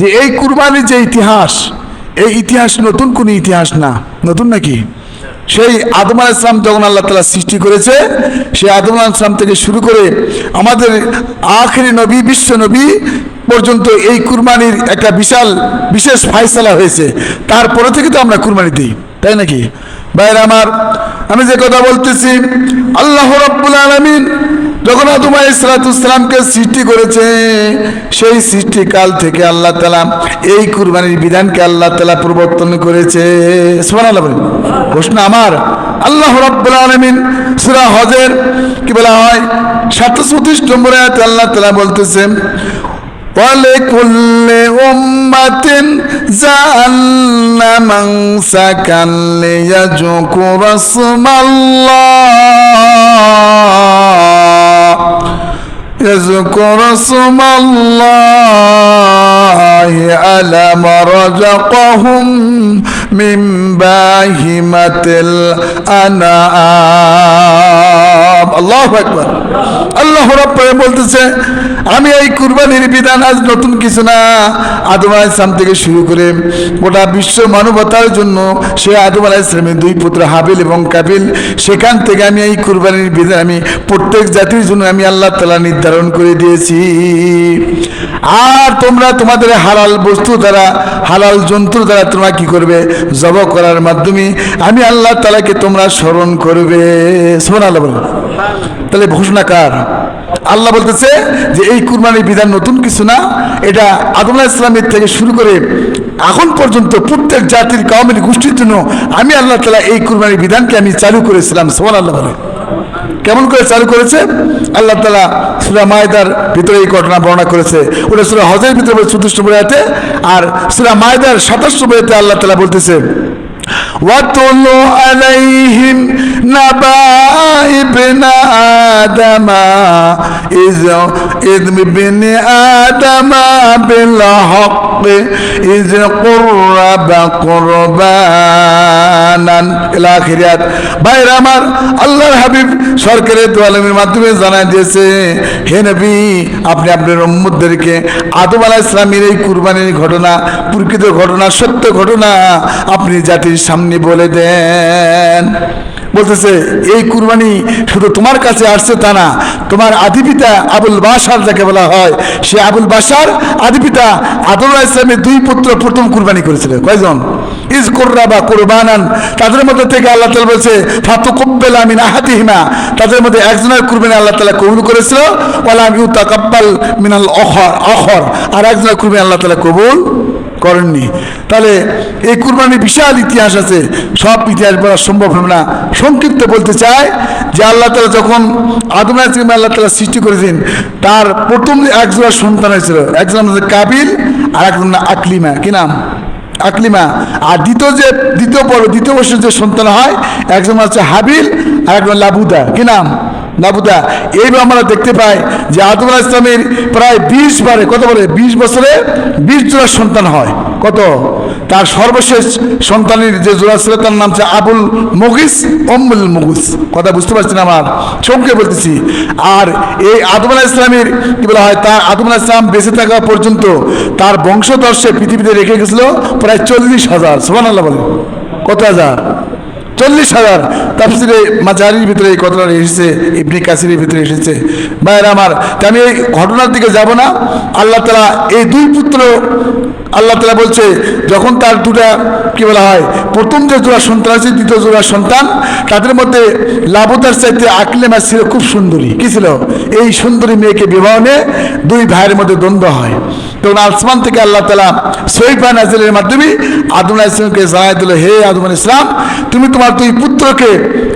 যে এই কুরবানির যে ইতিহাস, এই ইতিহাস নতুন কোনো ইতিহাস না। নতুন নাকি? সেই আদম আলাহ ইসলাম যখন আল্লাহ তালা সৃষ্টি করেছে, সেই আদম আলাহ ইসলাম থেকে শুরু করে আমাদের আখেরি নবী, বিশ্ব নবী পর্যন্ত এই কুরবানির একটা বিশাল, বিশেষ ফাইসালা হয়েছে। তারপরে থেকে তো আমরা কুরবানি দিই, তাই নাকি? ভাইয়ের আমার, আমি যে কথা বলতেছি, আল্লাহ রব্বুল আলমিন যখন আদম ইসলাতামকে সৃষ্টি করেছে সেই সৃষ্টিকাল থেকে আল্লাহ তালা এই কুরবানির বিধানকে আল্লাহ তালা প্রবর্তন করেছে সুবহানাল্লাহ বলেন। ঘোষণা আমার আল্লাহ রব্বুল আলমিন সুরা হজের কি বলা হয় সাতশো চৌত্রিশ নম্বর আয়াতে আল্লাহ তালা বলতেছে ولكل أمة جعلنا منسكا ليذكر اسم الله يذكر اسم الله على ما رزقهم من باهمة الأنعام সব আল্লাহ একবার আল্লাহ বলতেছে, আমি এই কুরবানির বিধান আজ নতুন কিছু না। আদম থেকে শুরু করে গোটা বিশ্ব মানবতার জন্য সে আদম দুই পুত্র হাবিল এবং কাবিল, সেখান থেকে আমি এই কুরবানির বিধান আমি প্রত্যেক জাতির জন্য আমি আল্লাহ তালা নির্ধারণ করে দিয়েছি। আর তোমরা তোমাদের হালাল বস্তু দ্বারা, হালাল জন্তুর দ্বারা তোমরা কি করবে? জব করার মাধ্যমে আমি আল্লাহ তালাকে তোমরা স্মরণ করবে। সোনাল আল্লাহ বলো তাহলে ঘোষণাকার আল্লাহ বলতেছে যে এই কুরবানির বিধান নতুন কিছু না এটা আদমুল্লাহ ইসলামের থেকে শুরু করে এখন পর্যন্ত প্রত্যেক জাতির কাউমের গোষ্ঠীর জন্য আমি আল্লাহ তালা এই কুরবানির বিধানকে আমি চালু করেছিলাম সোমান আল্লাহ বলে কেমন করে চালু করেছে আল্লাহ তালা সুরা মায়দার ভিতরে এই ঘটনা বর্ণনা করেছে ওটা সুরা হজের ভিতরে চতুর্থ বইয়াতে আর সুরা মায়দার সাতাশ বইয়াতে আল্লাহ তালা বলতেছে واتل عليهم نبأ ابن آدم إذ إذ ابن آدم بالحق إذ قرب قربانا إلى آخرات ভাইরা আমার আল্লাহর হাবিব সরকারের দোয়ালের মাধ্যমে জানাই দিয়েছে হে নবী আপনি আপনার উম্মতদেরকে আদম আলাহ ইসলামের এই কুরবানির ঘটনা প্রকৃত ঘটনা সত্য ঘটনা আপনি জাতির সামনে বলে দেন বলতেছে, এই কুরবানি শুধু তোমার কাছে আসছে তা না, তোমার আদিপিতা আবুল বাসার যাকে বলা হয়, সে আবুল বাসার আদিপিতা আদম আলাহ ইসলামের দুই পুত্র প্রথম কুরবানি করেছিল কয়জন? ইজ কোর্রা বা কোরবানান। তাদের মধ্যে থেকে আল্লাহ তালা বলছে ফাতু কব্বেল আমিন আহাতিহিমা তাদের মধ্যে একজনের কুরবানি আল্লাহ তালা কবুল করেছিল, ওয়ালাম ইউ তাকাব্বাল মিনাল অহর অহর আর একজনের কুরবানি আল্লাহ তালা কবুল করেননি। তাহলে এই কুরবানির বিশাল ইতিহাস আছে। সব ইতিহাস বলা সম্ভব হবে না। সংক্ষিপ্ত বলতে চায় যে আল্লাহ তালা যখন আদম আলাইসলাম আল্লাহ তালা সৃষ্টি করেছেন, তার প্রথম একজোড়া সন্তান হয়েছিল। একজন আমাদের কাবিল আর একজন না আকলিমা। কি নাম? আকলিমা। আর দ্বিতীয় যে, দ্বিতীয় পর দ্বিতীয় বর্ষের যে সন্তান হয়, একজন হচ্ছে হাবিল আর একজন লাবুদা। কি নাম? লাবুদা। এইভাবে আমরা দেখতে পাই যে আদম ইসলামের প্রায় বিশ বারে, কত বলে বিশ বছরে বিশ জোড়া সন্তান হয়। কত? তার সর্বশেষ সন্তানের যে জোড়া ছিল, তার নাম হচ্ছে আবুল মগিস অম্মুল মগুস। কথা বুঝতে পারছেন আমার? চমকে বলতেছি। আর এই আদম আলাহ ইসলামের কি বলা হয়, তার আদম আলাহ ইসলাম বেঁচে থাকা পর্যন্ত তার বংশধর সে পৃথিবীতে রেখে গেছিল প্রায় চল্লিশ হাজার। সোমান আল্লাহ বলে কত হাজার? চল্লিশ হাজার। তাফসিরে মাঝারির ভিতরে এই ঘটনা এসেছে, ইবনি কাসিরের ভিতরে এসেছে। ভাইয়ের আমার আমি এই ঘটনার দিকে যাব না। আল্লাহ তালা এই দুই পুত্র আল্লাহ তালা বলছে, যখন তার দুটা, কি বলা হয়, প্রথম যে জোড়া সন্তান আছে, দ্বিতীয় জোড়া সন্তান, তাদের মধ্যে লাবতার চাইতে আকলেমা ছিল খুব সুন্দরী। কী ছিল? এই সুন্দরী মেয়েকে বিবাহ নিয়ে দুই ভাইয়ের মধ্যে দ্বন্দ্ব হয়। তখন আসমান থেকে আল্লাহ তালা সৈফা নাজিলের মাধ্যমে আদম ইসলামকে জানাই দিল, হে আদম ইসলাম তুমি তোমার দুই পুত্রকে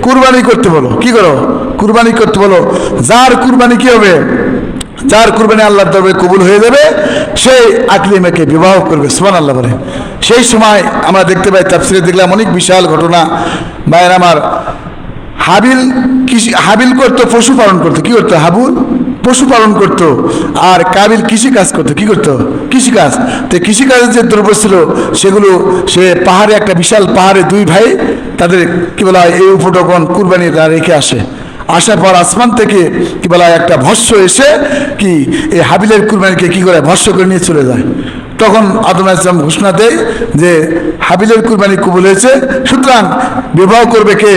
কুরবানি করতে বলো। কি করো? কুরবানি করতে বলো। যার কুরবানি কি হবে? যার কুরবানি আল্লাহর দরবারে কবুল হয়ে যাবে, সেই আকলিমাকে বিবাহ করবে সুমান আল্লাহ বলে। সেই সময় আমরা দেখতে পাই, তাফসিরে দেখলাম অনেক বিশাল ঘটনা। ভাইয়ের আমার, হাবিল কৃষি, হাবিল করতো পশুপালন করতো। কি করতো? হাবুল পশুপালন করতো। আর কাবিল কৃষি কাজ করতো। কি করতো? কৃষিকাজ। তো কৃষিকাজের যে দ্রব্য ছিল, সেগুলো সে পাহাড়ে, একটা বিশাল পাহাড়ে দুই ভাই তাদের, কি বলা হয়, এই উপটকন কুরবানি তারা রেখে আসে। আসার পর আসমান থেকে কি বলা, একটা ভস্য এসে কি এই হাবিলের কুরবানিকে কি করে ভস্য করে নিয়ে চলে যায়। তখন আদম ইসলাম ঘোষণা দেয় যে, হাবিলের কুরবানি কবুল হয়েছে, সুতরাং বিবাহ করবে কে?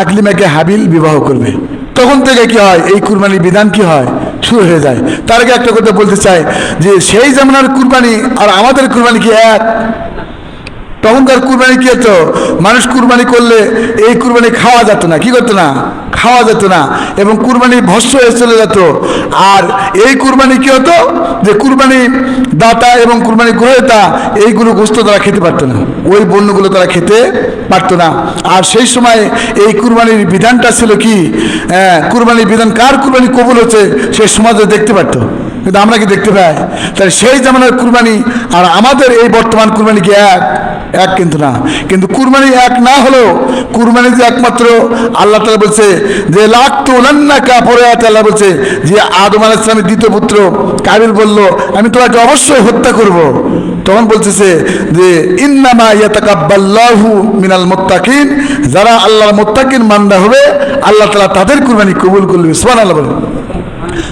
আকলিমাকে হাবিল বিবাহ করবে। তখন থেকে কি হয়, এই কুরবানির বিধান কি হয়? শুরু হয়ে যায়। তার আগে একটা কথা বলতে চাই যে, সেই জামানার কুরবানি আর আমাদের কুরবানি কি এক? তখনকার কুরবানি কি হতো? মানুষ কুরবানি করলে এই কুরবানি খাওয়া যেত না। কি করতো না? খাওয়া যেত না এবং কুরবানি ভস্য হয়ে চলে যেত। আর এই কুরবানি কি হতো? যে কুরবানি দাতা এবং কুরবানি গ্রহেতা এইগুলো গোস্ত তারা খেতে পারতো না। ওই বন্যগুলো তারা খেতে পারতো না। আর সেই সময় এই কুরবানির বিধানটা ছিল কি? হ্যাঁ, কুরবানির বিধান কার কুরবানি কবুল হচ্ছে সে সমাজে দেখতে পারতো। কিন্তু আমরা কি দেখতে পাই? তাই সেই জামানার কুরবানি আর আমাদের এই বর্তমান কুরবানি কি এক? এক কিন্তু না। কিন্তু কুরবানি এক না হলেও কুরবানি যে একমাত্র আল্লাহ তালা বলছে যে লাখ তো উলান্নাকা পরে আছে আল্লাহ বলছে যে, আদম আলাহ ইসলামের দ্বিতীয় পুত্র কাবিল বলল, আমি তোমাকে অবশ্যই হত্যা করব। তখন বলতেছে যে, ইন্নামা ইয়াতাকাব্বাল্লাহু মিনাল মোত্তাকিন। যারা আল্লাহর মোত্তাকিন মান্দা হবে, আল্লাহ তালা তাদের কুরবানি কবুল করবে সুবহানাল্লাহ বলে।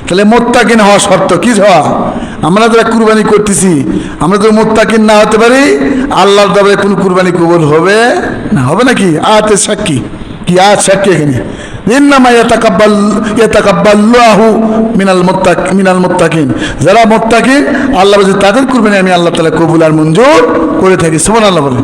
তাহলে মোত্তাকিন হওয়া শর্ত কি হওয়া? আমরা যারা কুরবানি করতেছি, আমরা যদি মোত্তাকিন না হতে পারি, আল্লাহর দরবারে কোনো কুরবানি কবল হবে না। হবে নাকি? আতে সাক্ষী। কি আজ সাক্ষী এখানে? ইন্নামা ইয়াতাকাব্বাল ইয়াতাকাব্বাল্লাহু মিনাল মুত্তাক মিনাল মুত্তাকিন। যারা মুত্তাকিন, আল্লাহ তাদের কুরবানি আমি আল্লাহ তাআলা কবুল আর মঞ্জুর করে থাকি। সুবহানাল্লাহ বলে